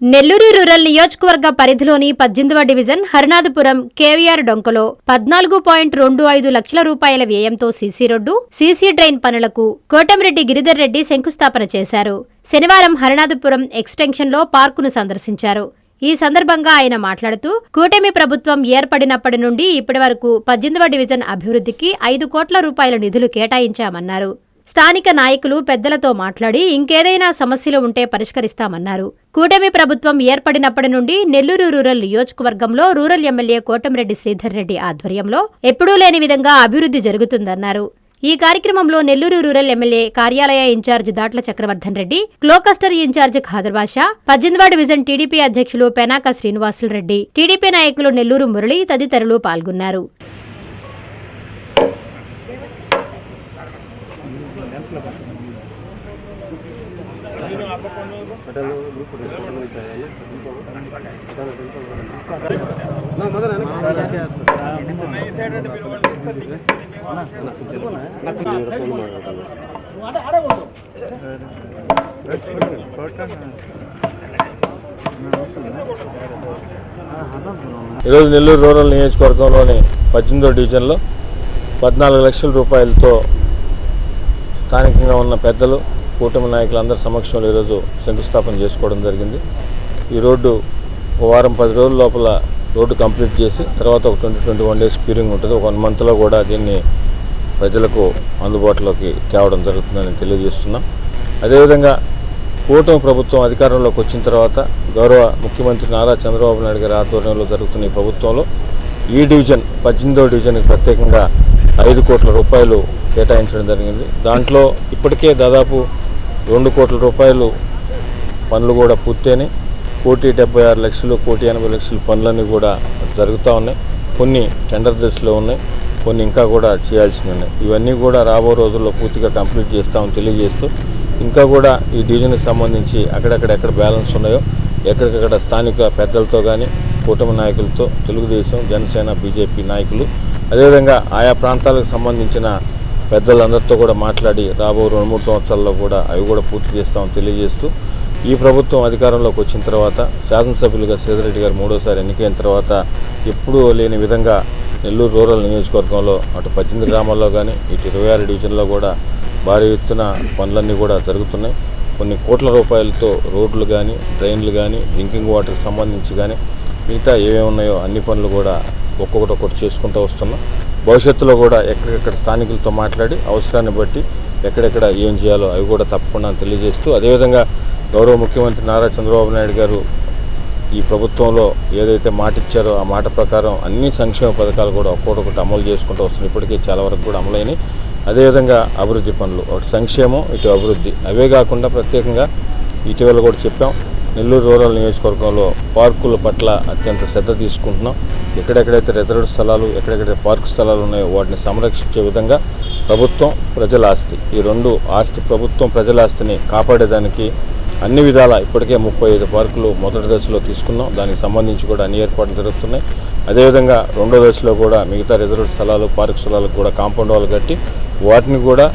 Nellore rural నియోజకవర్గ పరిధిలోని పద్దెనిమిదవ డివిజన్ హరినాథపురం కేవీఆర్ డొంకలో పద్నాలుగు పాయింట్ రెండు ఐదు లక్షల రూపాయల వ్యయంతో సీసీ రోడ్డు సీసీ డ్రైన్ పనులకు కోటమిరెడ్డి గిరిధర్ రెడ్డి శంకుస్థాపన చేశారు. శనివారం హరినాథపురం ఎక్స్టెన్షన్లో పార్కును సందర్శించారు. ఈ సందర్భంగా ఆయన మాట్లాడుతూ కూటమి ప్రభుత్వం ఏర్పడినప్పటి నుండి ఇప్పటి వరకు పద్దెనిమిదవ డివిజన్ అభివృద్ధికి ఐదు కోట్ల రూపాయల నిధులు కేటాయించామన్నారు. స్థానిక నాయకులు పెద్దలతో మాట్లాడి ఇంకేదైనా సమస్యలు ఉంటే పరిష్కరిస్తామన్నారు. కూటమి ప్రభుత్వం ఏర్పడినప్పటి నుండి నెల్లూరు రూరల్ నియోజకవర్గంలో రూరల్ ఎమ్మెల్యే కోటమిరెడ్డి శ్రీధర్ రెడ్డి ఆధ్వర్యంలో ఎప్పుడూ లేని విధంగా అభివృద్ధి జరుగుతుందన్నారు. ఈ కార్యక్రమంలో నెల్లూరు రూరల్ ఎమ్మెల్యే కార్యాలయ in-charge Datla Chakravardhan Reddy cluster in-charge Khader Basha division TDP అధ్యక్షులు పెనాక శ్రీనివాసులు రెడ్డి టీడీపీ నాయకులు నెల్లూరు మురళి తదితరులు పాల్గొన్నారు. ఈరోజు నెల్లూరు రూరల్ నియోజకవర్గంలోని పద్దెనిమిదో డివిజన్లో పద్నాలుగు లక్షల రూపాయలతో స్థానికంగా ఉన్న పెద్దలు కూటమి నాయకులందరి సమక్షంలో ఈరోజు శంకుస్థాపన చేసుకోవడం జరిగింది. ఈ రోడ్డు ఒక వారం పది రోజుల లోపల రోడ్డు కంప్లీట్ చేసి తర్వాత ఒక twenty twenty one days curing ఉంటుంది. ఒక వన్ మంత్లో కూడా దీన్ని ప్రజలకు అందుబాటులోకి తేవడం జరుగుతుందని తెలియజేస్తున్నాం. అదేవిధంగా కూటమి ప్రభుత్వం అధికారంలోకి వచ్చిన తర్వాత గౌరవ ముఖ్యమంత్రి నారా చంద్రబాబు నాయుడు గారి ఆధ్వర్యంలో జరుగుతున్న ఈ ప్రభుత్వంలో ఈ డివిజన్ పద్దెనిమిదవ డివిజన్కి ప్రత్యేకంగా ఐదు కోట్ల రూపాయలు కేటాయించడం జరిగింది. దాంట్లో ఇప్పటికే దాదాపు రెండు కోట్ల రూపాయలు పనులు కూడా పూర్తయినాయి. కోటి డెబ్బై ఆరు లక్షలు కోటి ఎనభై లక్షలు పనులన్నీ కూడా జరుగుతూ ఉన్నాయి. కొన్ని టెండర్ దశలో ఉన్నాయి కొన్ని ఇంకా కూడా చేయాల్సి ఉన్నాయి. ఇవన్నీ కూడా రాబో రోజుల్లో పూర్తిగా కంప్లీట్ చేస్తామని తెలియజేస్తూ ఇంకా కూడా ఈ డివిజన్కి సంబంధించి అక్కడక్కడ ఎక్కడ బ్యాలెన్స్ ఉన్నాయో ఎక్కడికక్కడ స్థానిక పెద్దలతో కానీ కూటమి నాయకులతో తెలుగుదేశం జనసేన బీజేపీ నాయకులు అదేవిధంగా ఆయా ప్రాంతాలకు సంబంధించిన పెద్దలందరితో కూడా మాట్లాడి రాబో రెండు మూడు సంవత్సరాల్లో కూడా అవి కూడా పూర్తి చేస్తామని తెలియజేస్తూ ఈ ప్రభుత్వం అధికారంలోకి వచ్చిన తర్వాత శాసనసభ్యులుగా సేదిరెడ్డి గారు మూడోసారి ఎన్నికైన తర్వాత ఎప్పుడూ లేని విధంగా నెల్లూరు రూరల్ నియోజకవర్గంలో అటు పద్దెనిమిది గ్రామాల్లో కానీ ఇటు ఇరవై ఆరు డివిజన్లో కూడా భారీ ఎత్తున పనులన్నీ కూడా జరుగుతున్నాయి. కొన్ని కోట్ల రూపాయలతో రోడ్లు కానీ డ్రైన్లు కానీ డ్రింకింగ్ వాటర్కి సంబంధించి కానీ మిగతా ఏమేమి ఉన్నాయో అన్ని పనులు కూడా ఒక్కొక్కటి ఒక్కటి చేసుకుంటూ వస్తున్నాం. భవిష్యత్తులో కూడా ఎక్కడెక్కడ స్థానికులతో మాట్లాడి అవసరాన్ని బట్టి ఎక్కడెక్కడ ఏం చేయాలో అవి కూడా తప్పకుండా తెలియజేస్తూ అదేవిధంగా గౌరవ ముఖ్యమంత్రి నారా చంద్రబాబు నాయుడు గారు ఈ ప్రభుత్వంలో ఏదైతే మాట ఇచ్చారో ఆ మాట ప్రకారం అన్ని సంక్షేమ పథకాలు కూడా ఒక్కొక్కటి అమలు చేసుకుంటూ వస్తున్నాయి ఇప్పటికీ చాలా వరకు కూడా అమలైనవి అదేవిధంగా అభివృద్ధి పనులు ఒకటి సంక్షేమం ఇటు అభివృద్ధి. అవే కాకుండా ప్రత్యేకంగా ఇటీవల కూడా చెప్పాం నెల్లూరు రూరల్ నియోజకవర్గంలో పార్కుల పట్ల అత్యంత శ్రద్ధ తీసుకుంటున్నాం. ఎక్కడెక్కడైతే రిజర్వ్డ్ స్థలాలు ఎక్కడెక్కడైతే పార్క్ స్థలాలు ఉన్నాయో వాటిని సంరక్షించే విధంగా ప్రభుత్వం ప్రజల ఆస్తి. ఈ రెండు ఆస్తి ప్రభుత్వం ప్రజల ఆస్తిని కాపాడేదానికి అన్ని విధాల ఇప్పటికే ముప్పై ఐదు పార్కులు మొదటి దశలో తీసుకున్నాం. దానికి సంబంధించి కూడా అన్ని ఏర్పాట్లు జరుగుతున్నాయి. అదేవిధంగా రెండో దశలో కూడా మిగతా రిజర్వ్డ్ స్థలాలు పార్క్ స్థలాలకు కూడా కాంపౌండ్ వాళ్ళు కట్టి వాటిని కూడా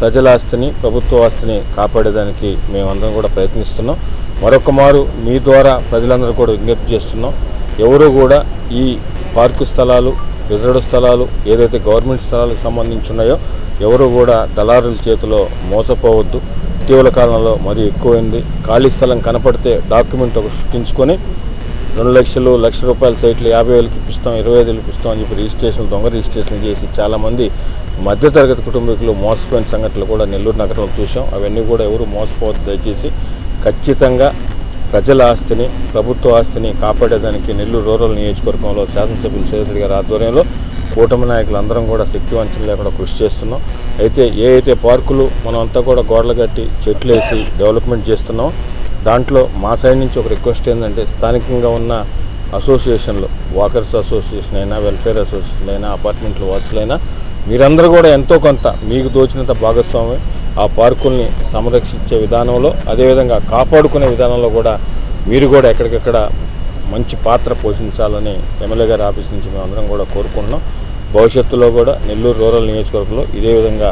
ప్రజల ఆస్తిని ప్రభుత్వ ఆస్తిని కాపాడేదానికి మేమందరం కూడా ప్రయత్నిస్తున్నాం. మరొక మారు మీ ద్వారా ప్రజలందరూ కూడా విజ్ఞప్తి చేస్తున్నాం. ఎవరు కూడా ఈ పార్కు స్థలాలు రిజర్వ్ స్థలాలు ఏదైతే గవర్నమెంట్ స్థలాలకు సంబంధించి ఉన్నాయో ఎవరు కూడా దళారుల చేతిలో మోసపోవద్దు. ఇటీవల కాలంలో మరీ ఎక్కువైంది. ఖాళీ స్థలం కనపడితే డాక్యుమెంట్ ఒక సృష్టించుకొని రెండు లక్షలు లక్ష రూపాయల సైట్లు యాభై వేలకి ఇప్పిస్తాం ఇరవై ఐదు ఇప్పిస్తాం అని చెప్పి రిజిస్ట్రేషన్ దొంగ రిజిస్ట్రేషన్ చేసి చాలామంది మధ్యతరగతి కుటుంబీకులు మోసపోయిన సంఘటనలు కూడా నెల్లూరు నగరంలో చూసాం అవన్నీ కూడా ఎవరు మోసపోవద్దు దయచేసి ఖచ్చితంగా ప్రజల ఆస్తిని ప్రభుత్వ ఆస్తిని కాపాడేదానికి నెల్లూరు రూరల్ నియోజకవర్గంలో శాసనసభ్యులు సేతుడి గారి ఆధ్వర్యంలో కూటమి నాయకులు అందరం కూడా శక్తి వంచన లేకుండా కృషి చేస్తున్నాం. అయితే ఏ అయితే పార్కులు మనం అంతా కూడా గోడలు కట్టి చెట్లు వేసి డెవలప్మెంట్ చేస్తున్నాం. దాంట్లో మా సైడ్ నుంచి ఒక రిక్వెస్ట్ ఏంటంటే స్థానికంగా ఉన్న అసోసియేషన్లు వాకర్స్ అసోసియేషన్ అయినా వెల్ఫేర్ అసోసియేషన్ అయినా అపార్ట్మెంట్ల వాసులైనా మీరందరూ కూడా ఎంతో కొంత మీకు దోచినంత భాగస్వామి ఆ పార్కుల్ని సంరక్షించే విధానంలో అదేవిధంగా కాపాడుకునే విధానంలో కూడా మీరు కూడా ఎక్కడికక్కడ మంచి పాత్ర పోషించాలని ఎమ్మెల్యే గారి ఆఫీస్ నుంచి మేమందరం కూడా కోరుకుంటున్నాం. భవిష్యత్తులో కూడా నెల్లూరు రూరల్ నియోజకవర్గంలో ఇదే విధంగా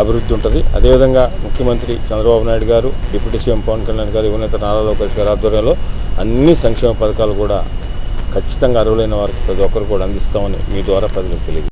అభివృద్ధి ఉంటుంది. అదేవిధంగా ముఖ్యమంత్రి చంద్రబాబు నాయుడు గారు డిప్యూటీ సీఎం పవన్ కళ్యాణ్ గారు యువనేత నారా లోకేష్ గారి ఆధ్వర్యంలో అన్ని సంక్షేమ పథకాలు కూడా ఖచ్చితంగా అర్హులైన వారికి ప్రతి ఒక్కరు కూడా అందిస్తామని మీ ద్వారా ప్రజలకు తెలియదు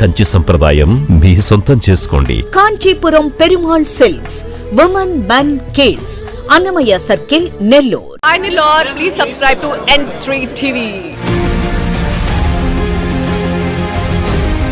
కంచి సంప్రదాయం మీ సొంతం చేసుకోండి Kanchipuram Perumal silks women men kids Annamayya circle Nellore please subscribe to N3 TV.